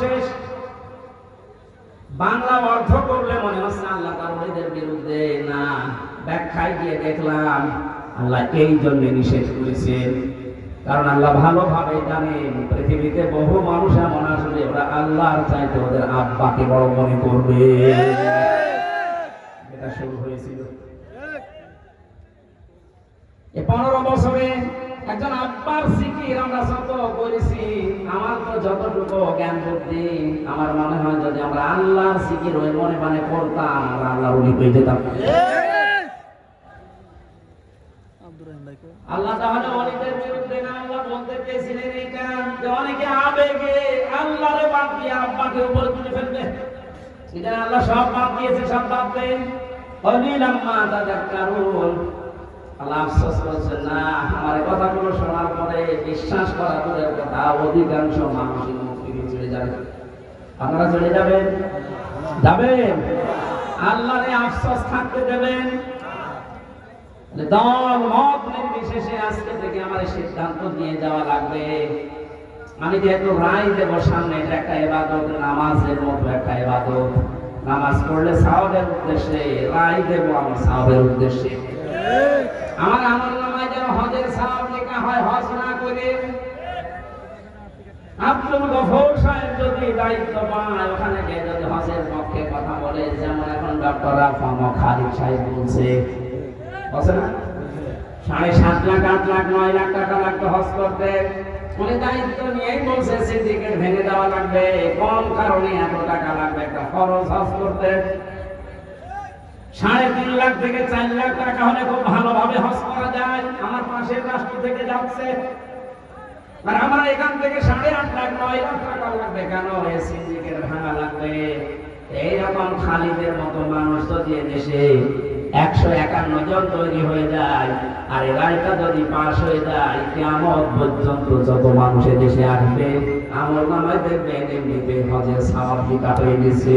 শেষ বাংলা অর্থ করলে মনে হচ্ছে আল্লাহ তার বিরুদ্ধে, না, ব্যাখ্যায় গিয়ে দেখলাম আল্লাহ এই জন্য নিষেধ করেছেন। কারণ আল্লাহ ভালোভাবে জানেন, পৃথিবীতে বহু মানুষ এমন আসবে, ওরা আল্লাহর চাইতে ওদের আব্বাকে বড় মনে করবে। এটা শুরু হয়েছিল। এই পনেরো বছরে একজন আব্বার সিকির আমরা যত করেছি, আমার তো যতটুকু জ্ঞান বুদ্ধি, আমার মনে হয় যদি আমরা আল্লাহর সিকির ওই মনে মানে করতাম আমরা আল্লাহর উনি পেয়ে যেতাম। আল্লাহ তাহলে অনেকের বিরুদ্ধে না, আল্লাহ বলতে যে অনেকে আবেগে বাদ দিয়ে আব্বাকে উপরে তুলে ফেলবে। এটা আল্লাহ সব বাদ দিয়েছে, সব বাদ দেন। অনিলাম্মা তাদাক্কারুন। আল্লাহ আফসোস করছেন, না, আমার এই বিশ্বাস করা অধিকাংশ চলে যাবে। আপনারা চলে যাবেন? যাবেন? আফসোস থাকতে দেবেন। দল, মত নির্বিশেষে আজকে থেকে আমার সিদ্ধান্ত নিয়ে যাওয়া লাগবে। আমি যেহেতু রায় দেবো সামনে, এটা একটা এবাদত নামাজের মতো একটা এবাদত। নামাজ পড়লে সাহবের উদ্দেশ্যে, রায় দেবো আমার সাহবের উদ্দেশ্যে। আমার আমল নামায় যেন হজের লেখা হয় হজ করে। আব্দুল গফর সাহেব যদি দায়িত্ব পায় ওখানে গিয়ে যদি হজের পক্ষে কথা বলে, যেমন এখন ডক্টর আফাম খালিদ সাহেব বলছে। সাড়ে সাত লাখ, আট লাখ, নয় লাখ টাকা লাগতো হজ করতে। উনি দায়িত্ব নিয়েই বলছে সিন্ডিকেট ভেঙে দেওয়া লাগবে। কম কারণে এত টাকা লাগবে, একটা খরচ হজ করতে। সাড়ে তিন লাখ থেকে চার লাখ টাকা হলে খুব ভালোভাবে হজ করা যায়। আমার পাশের রাষ্ট্র থেকে যাচ্ছে। আর আমার এখান থেকে সাড়ে আট লাখ, নয় লাখ টাকা লাগবে। কেন? ভাঙা লাগবে। এইরকম খালিদের মতো মানুষ যদি দেশে একশো একান্ন জন তৈরি হয়ে যায়, আর এই রায়টা যদি পাশ হয়ে যায় কেমন পর্যন্ত যত মানুষের দেশে আসবে আমার নামায় দেখবেন এমনিতে হজের স্বাভাবিক হয়ে গেছে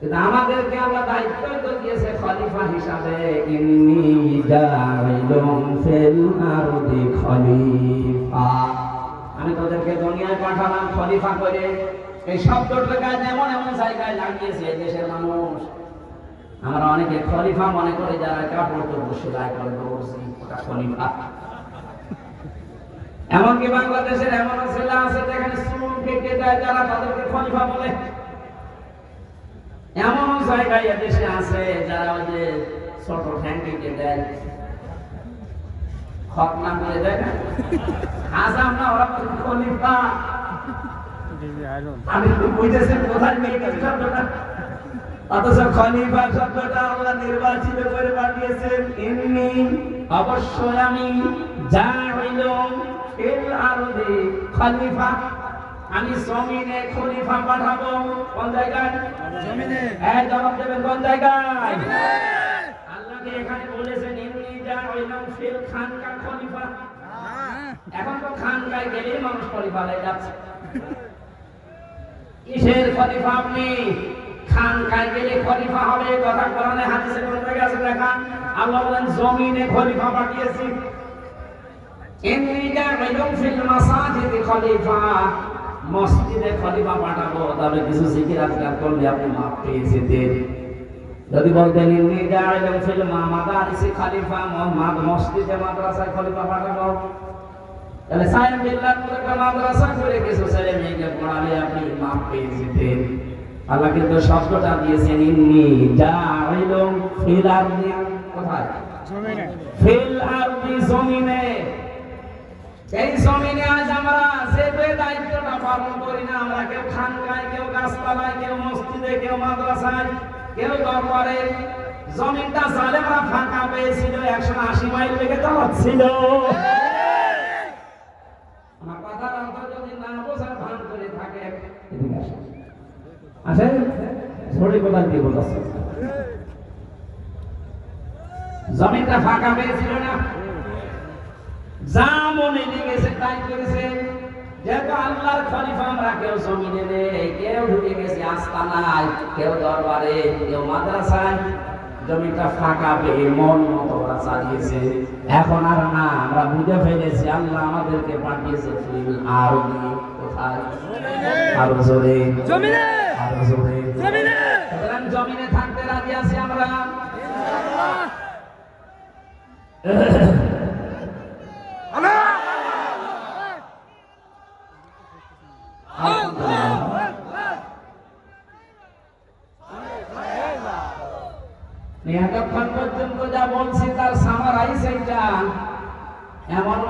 কিন্তু আমাদেরকে আল্লাহ দায়িত্ব তো দিয়েছে খলিফা হিসাবে, ইন্নি জাইলুম ফিল আরদি খলিফা। আমি তোদেরকে দুনিয়ায় পাঠালাম খলিফা করে। এই শব্দটা যেমন এমন জায়গায় লাগিয়েছে দেশের মানুষ। আমরা অনেকে খলিফা মনে করি যারা কাপড় চোপড় সেলাই করে ওটা খলিফা। এমনকি বাংলাদেশের এমন ছেলে আছে যেখানে চুল কেটে দেয় যারা তাদেরকে খলিফা বলে? এমন জায়গায় এদেশে আছে যারা ওই যে ছোট কেটে দেয়। খতনা করে দেয় না? আসাম না, ওরা খলিফা। আমি বুঝতেছি কোথায় শব্দটা। অথচ খলিফা শব্দটা আল্লাহ নির্বাচিত করে পাঠিয়েছেন। ইন্নি, অবশ্যই আমি জাইলুম ফিল আরদি খলিফা। আমি জমিনে খলিফা পাঠাবো। কোন জায়গায়? জমিনে। হ্যাঁ জবাব দেবেন কোন জায়গায়? আল্লাহকে এখানে বলেছেন জাইলুম ফিল খানকা খলিফা। এখন তো খানকায় গেলেই মানুষ খলিফা হয়ে যাচ্ছে। কিসের খলিফা আপনি? খানকায় গেলে খলিফা হবে। কথা কোরআনে হাদিসে কোন জায়গায় আছে দেখান আল্লাহ বলেন জমিনে খলিফা পাঠিয়েছি। ইন্নী জাইলুম ফিল মাসাজিদি খলিফা। মসজিদে খলিফা পাঠাবো তবে কিছু জিকির আজকাল করলে আপনি মাপ পেয়ে যেতেন। যদি বলতেন ইন্নী জাইলুম ফিল মাদারিসি খলিফা মোহাম্মদ মসজিদে মাদ্রাসায় খলিফা পাঠাবো। তাহলে সায়েম বিল্লাহ করে একটা মাদ্রাসা করে কিছু ছেলে মেয়েকে পড়ালে আপনি মাপ পেয়ে যেতেন। আল্লাহ কিন্তু শব্দটা দিয়েছেন ইন্নি জাইলুম ফিল আরদি কোথায়? ফিল আরদি জমিনে। এই জমিনে আজ আমরা যে পালন করি না আমরা। কেউ খানকায় কেউ গাছপালায়, কেউ মসজিদে, কেউ মাদ্রাসায়, কেউ দরবারে। জমিনটা জালেমরা ফাঁকা পেয়েছিল, একশো আশি মাইল থাকে বোঝাচ্ছে জমিটা ফাঁকা পেয়েছিল না। যা মনে লেগেছে তাই করেছে। যেহেতু আল্লাহর খলিফা আমরা কেউ জমিনে নেই কেউ ঢুকে গেছি আস্তানায় কেউ দরবারে কেউ মাদ্রাসায়। জমিটা ফাঁকা পেয়ে মন মতো ওরা চালিয়েছে। এখন আর না আমরা বুঝে ফেলেছি আল্লাহ আমাদেরকে পাঠিয়েছে ফিল আর কোথায়? আরও জোরে। জমিনে! আরও জোরে। জমিনে! সুতরাং জমিনে থাকতে রাজি আছি আমরা।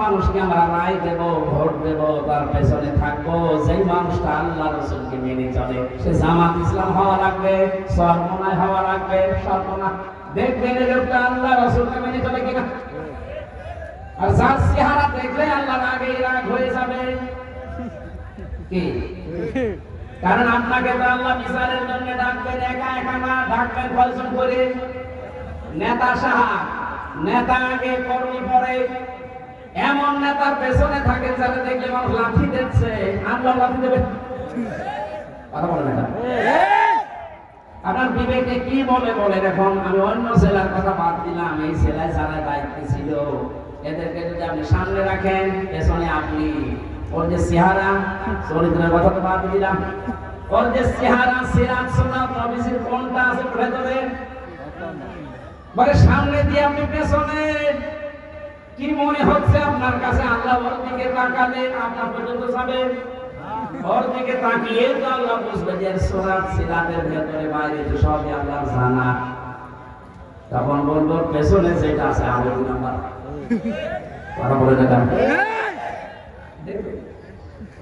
মানুষকে আমরা রায় দেব, ভোট দেব, তার পেছনে থাকব। যেই মানুষটা আল্লাহ রসুলকে মেনে চলে, সে জামাত ইসলাম হওয়া লাগবে সর্বনায় হওয়া লাগবে সর্বনা দেখবেন লোকটা আল্লাহ রসুলকে মেনে চলে কিনা? আর যার চেহারা দেখলে আল্লাহর আগে রাগ হয়ে যাবে। কি? কারণ আপনাকে তো আল্লাহ বিচারের জন্য ডাকবেন, একা একা না, ডাকবেন কয়জন করে? নেতা সাহা, নেতা আগে কর্মী পরে। এমন নেতার পেছনে থাকে যারা দেখলে মানুষ লাঠি দিচ্ছে আল্লাহ লাঠি দেবে। কথা বলে না আপনার বিবেকে কি বলে এখন আমি অন্য কথা বাদ দিলাম, এই যারা ছিল, এদেরকে যদি আপনি সামনে রাখেন, পেছনে আপনি। ওর যে চেহারা, চরিত্রের কথা তো বাদ দিলাম। ওর যে চেহারা, সিরাজ কোনটা আছে ভেতরে? সামনে দিয়ে আপনি পেছনে। কি মনে হচ্ছে আপনার কাছে? আল্লাহ ওর দিকে তাকালে আপনার পর্যন্ত যাবে? ওর দিকে তাকিয়ে তো আল্লাহ বুঝবে যে সোরাত সিরাতের ভেতরে বাইরে তো সবই আল্লাহ জানা। তখন বলব, পেছনে যেটা আছে আগে নাম্বার। কথা বলে দেখান।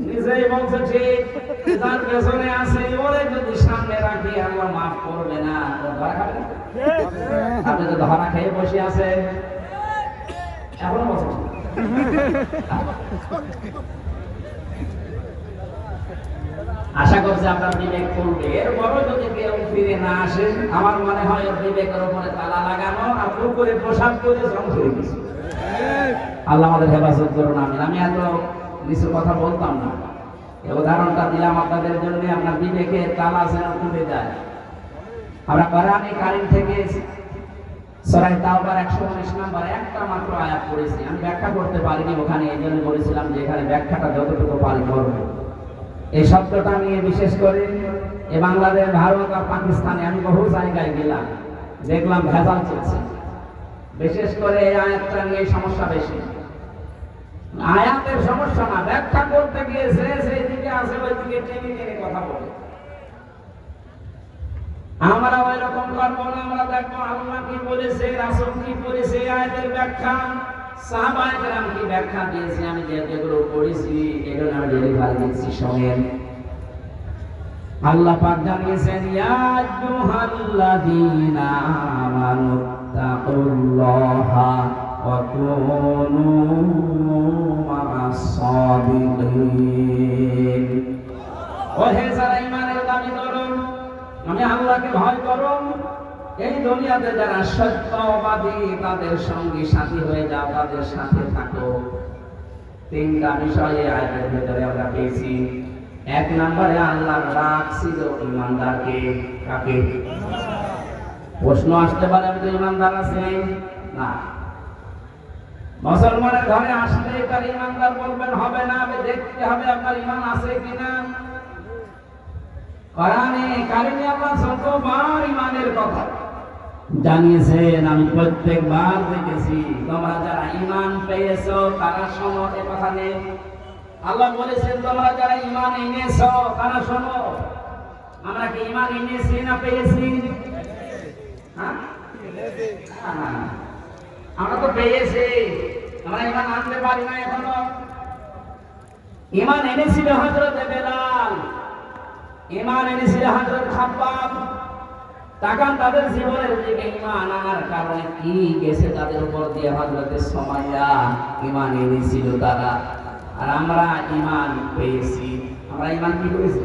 নিজেই বলছে, ঠিক, তার পেছনে আছে। ওরে যদি সামনে রাখি, আল্লাহ মাফ করবে না। আপনি তো ধরা খেয়ে বসে আছেন। এখনও বলছেন আশা করছি আপনার বিবেক করবে যদি কেউ ফিরে না আসে, আমার মনে হয় বিবেকের উপরে তালা লাগানো আর পোশাক করে আল্লাহ আমাদের হেফাজত করুন আমি আমি এত কথা বলতাম না। উদাহরণটা দিলাম আপনাদের জন্য, আপনার বিবেকে তালা যেন খুলে যায়। আমরা কোরআনে কারিম থেকে সরাই তাওবার একশো উনিশ নাম্বার একটা মাত্র আয়াত পড়েছি। আমি ব্যাখ্যা করতে পারিনি ওখানে, এই জন্য বলেছিলাম যে এখানে ব্যাখ্যাটা যতটুকু পারি করব। এই শব্দটা নিয়ে বিশেষ করে এ বাংলাদেশ, ভারত আর পাকিস্তানে আমি বহু জায়গায় গেলাম, দেখলাম ভেজাল চলছে। বিশেষ করে এই আয়াতটা নিয়ে সমস্যা বেশি। আয়াতের সমস্যা না, ব্যাখ্যা করতে গিয়ে সে সেই দিকে আসে ওই দিকে টেনে টেনে কথা বলে। আমরা ওই রকম করব না, আমরা দেখব আল্লাহ কি বলেছে, রাসূল কি বলেছে আয়াতের ব্যাখ্যা। সাহাবায়ে কেরাম কি ব্যাখ্যা দিয়েছে? আমি যে যেগুলো পড়েছি, এগুলো আমি ডেলিভারি দিচ্ছি শোনেন আল্লাহ পাক জানিয়েছেন, ইয়া আমানু তাকুল্লাহা ওয়া কুনু মা'আস সাদিকিন ও হে যারা ঈমানের দাবি আমি আল্লাহকে ভয় করো। এই দুনিয়াতে যারা সত্যবাদী, তাদের সঙ্গী সাথী হয়ে যাও, তাদের সাথে থাকো। তিনটা বিষয়ে আয়াতের ভেতরে আমরা পেয়েছি। এক নম্বরে আল্লাহ রাগ ছিল ইমানদারকে কাকে? প্রশ্ন আসতে পারে, আমি তো ইমানদার আছে। না। মুসলমানের ঘরে আসলে তার ইমানদার বলবেন, হবে না, আমি দেখতে হবে আপনার ইমান আছে কিনা? কোরআনে কারিমে আল্লাহ শতবার ইমানের কথা জানিয়েছেন, আমি প্রত্যেকবার দেখেছি, তোমরা যারা ইমান পেয়েছ, তারা শোনো এ কথা আল্লাহ বলেছেন, তোমরা যারা ইমান এনেছো, তারা শোনো। আমরা কি ইমান এনেছি না পেয়েছি? হ্যাঁ? আমরা তো পেয়েছি, আমরা ইমান আনতে পারি না এখনও। ইমান এনেছিল হজরত বেলাল। ইমান এনেছিল হাজরত খাব্বাব। তাকান তাদের জীবনের দিকে ইমান আনার কারণে কি গেছে তাদের উপর দিয়ে হজরতের সময়রা ইমান এনেছিল তারা। আর আমরা ইমান পেয়েছি। আমরা ইমান কি করেছি?